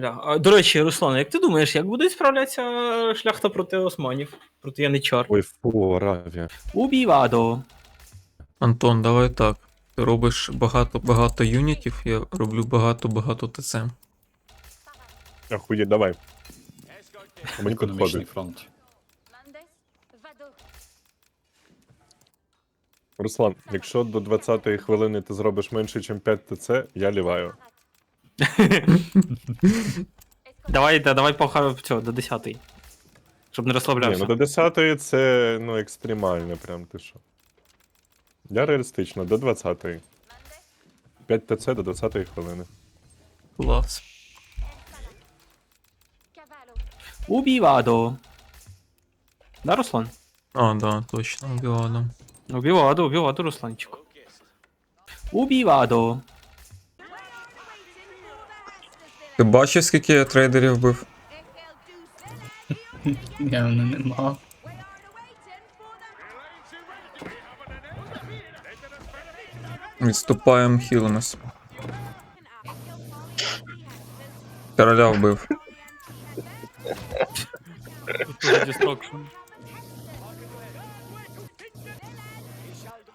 Бля. А, до речі, Руслан, як ти думаєш, як буде справлятися шляхта проти османів, проти яничар? Ой, фу, Аравія. Убівадо. Антон, давай так. Ти робиш багато-багато юнітів, я роблю багато-багато ТЦ. Ахує, давай. Мені Економічний підходить. фронт. Руслан, якщо до 20-ї хвилини ти зробиш менше, ніж 5 ТЦ, я ліваю. Давай, да, давай по цього, до 10 Щоб не Ні, розслаблявся. ну до 10-ї це ну екстремально, прям ти що. Я реалістично, до 20-ї. 5 ТЦ до 20-ї хвилини. Клас. Убівадо. Да, Руслан? А, да, точно, убивано. Убівадо, убівадо, Русланчик. Убівадо. Ти бачив, скільки я трейдерів вбив? Я не нема. Відступаємо, хілимось. Короля вбив.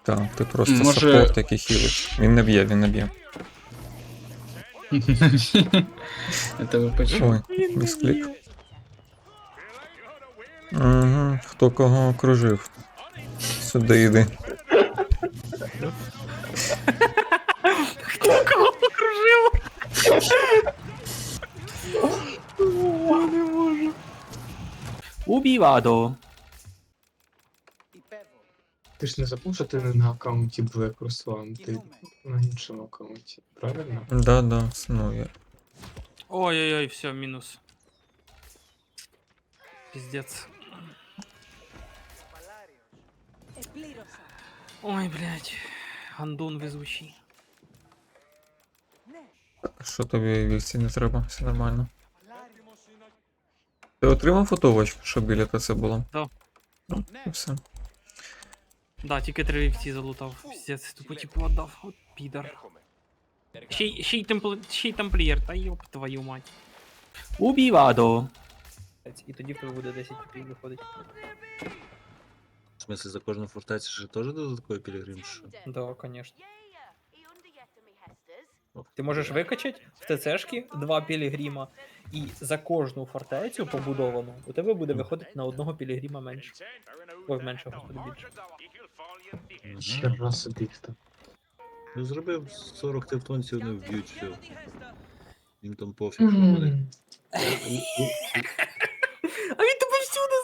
Так, ти просто Може- саппорт, який хілить. Він не б'є, він не б'є. Я тебе почув. Ой, місклік. Угу, хто кого окружив. Сюди йди. Кого покружив? Убівадо. Ти ж не забув, що ти не на аккаунті Black Руслан, ти на іншому аккаунті, правильно? Да, да, ну я. Ой-ой-ой, все, мінус. Пиздец. Ой, блядь. Гандон везучий. Що тобі вівці не треба, все нормально. Ти отримав фотовочку, щоб біля ТЦ було? Да. Ну, і все. Да, тільки три вівці залутав. Пиздец, тупо типу отдав. От підар. Ще, й- ще й темпл... ще й тамплієр, та йоп твою мать. Убівадо. І тоді в тебе буде 10 копійок виходить. В смысле, за кожну фортецю ще теж додатковий пілігрим? чи що? Да, конечно. Ти можеш викачати в ТЦшки два пілігрима, і за кожну фортецю побудовану у тебе буде виходити на одного пілігрима менше. Ой, менше, господи, більше. Хера собі хто. Ну зробив 40 тевтонців, не вб'ють все. Їм там пофіг, що вони. А він тебе всюди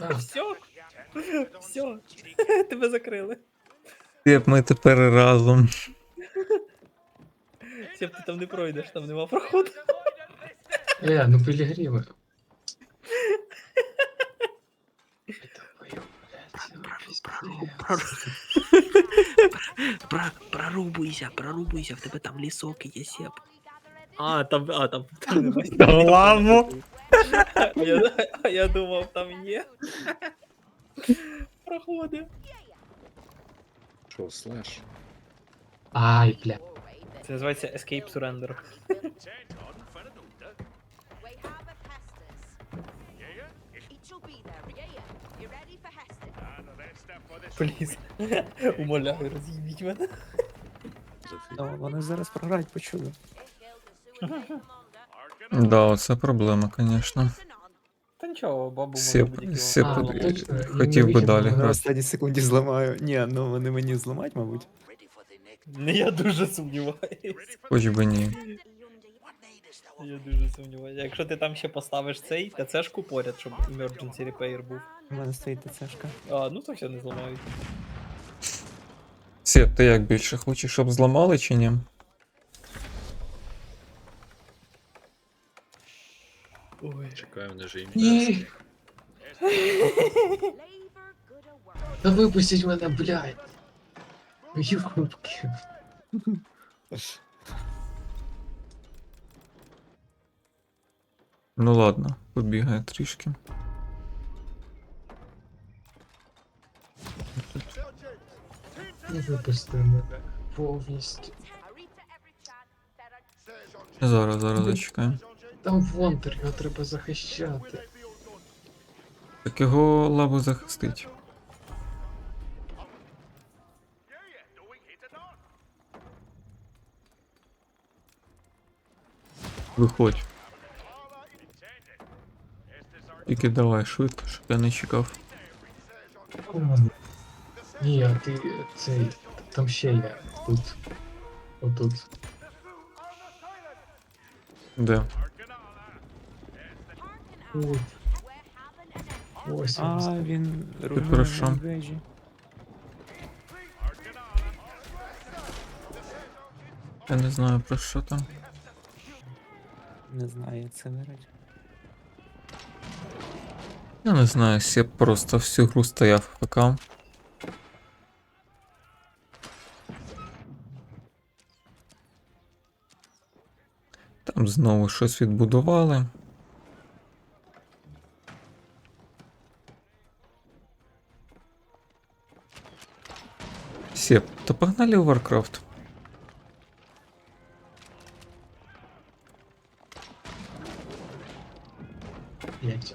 а, Все. Все. Тебе закрили. Як ми тепер разом. Сєп, ти там не пройдеш, там нема проходу. Е, ну пілігрими. Прорубуйся, прорубуйся, в тебе там лісок є, Сєп. А, там, а, там. Ламу. А я, а я думав, там є. Проходи. Що, слеш? Ай, бля. Це називається Escape Surrender. Пліз. Умоляю, роз'їбіть мене. Зафіг. вони зараз програють, почую. Да, оце проблема, звісно. Та нічого, бабу може сєп, А, е, точно, хотів не би вихід далі на грати. останній секунді зламаю. Ні, ну вони мені зламають, мабуть. Не, я дуже сумніваюсь. Хоч би ні. Я дуже сумніваюся. Якщо ти там ще поставиш цей, ТЦшку поряд, щоб emergency repair був. У мене стоїть ТЦшка. А, ну то все не зламають. Сєп, ти як більше хочеш, щоб зламали чи ні? Ой. Чекаю, не жий. Ні. Та випустіть мене, блядь. Юбки. Ну ладно, побігає трішки. Не випусти мене повністю. Зараз, зараз зачекаємо. Там Вонтер, його треба захищати. Так його лабу захистить. Виходь. Тільки давай швидко, щоб я не чекав. Ні, а ти цей. Там ще є. Тут. Отут. Де? От. Ось. А, він. він руйнує про що? вежі. Я не знаю про що там. Не знаю, як це вирать. Я не знаю, Сеп просто всю гру стояв ФК. Там знову щось відбудували. Сеп, то погнали у Warcraft.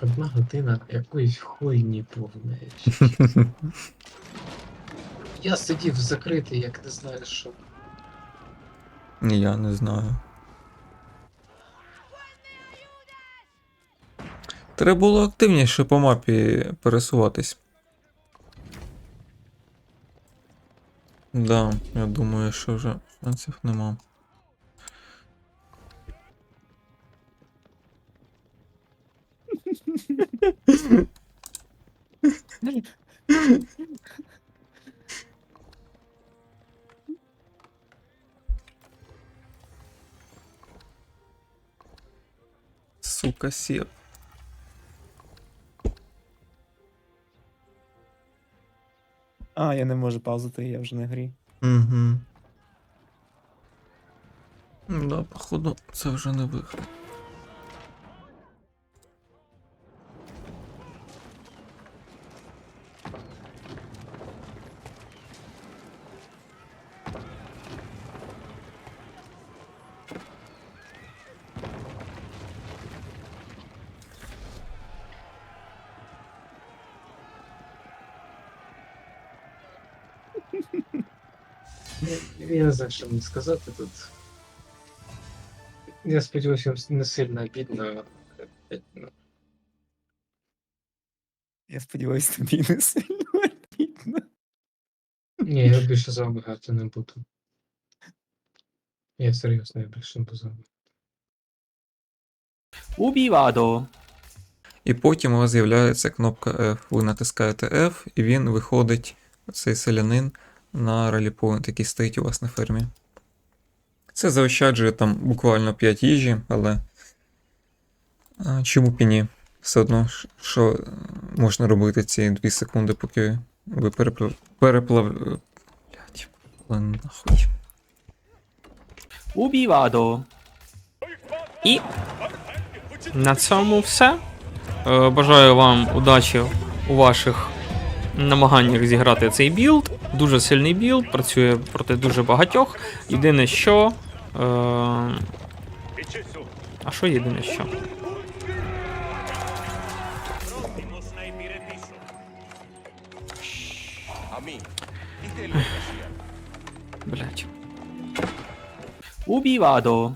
Блять, одна година якоїсь хуйні повної. Я сидів закритий, як не знаю що. Ні, Я не знаю. Треба було активніше по мапі пересуватись. Да, я думаю, що вже шансів нема. Сука, сеп. А, я не можу паузити, я вже на грі. Угу. Да, походу, це вже не вихід. Я, я не знаю, що мені сказати тут. Я сподіваюся, вам не сильно обідно. Ну, Я сподіваюся, тобі не сильно обідно. Ні, я більше з вами грати не буду. Я серйозно, я більше не буду з вами. Убівадо. І потім у вас з'являється кнопка F. Ви натискаєте F, і він виходить, цей селянин, на раліпоінт, який стоїть у вас на фермі. Це заощаджує там буквально 5 їжі, але а, чому б і ні? Все одно, що можна робити ці 2 секунди, поки ви переплав... Блять. Убівадо. І на цьому все. Е, Бажаю вам удачі у ваших намаганнях зіграти цей білд. Дуже сильний білд, працює проти дуже багатьох. Єдине що. Е... А що єдине що? Блять. Убівадо.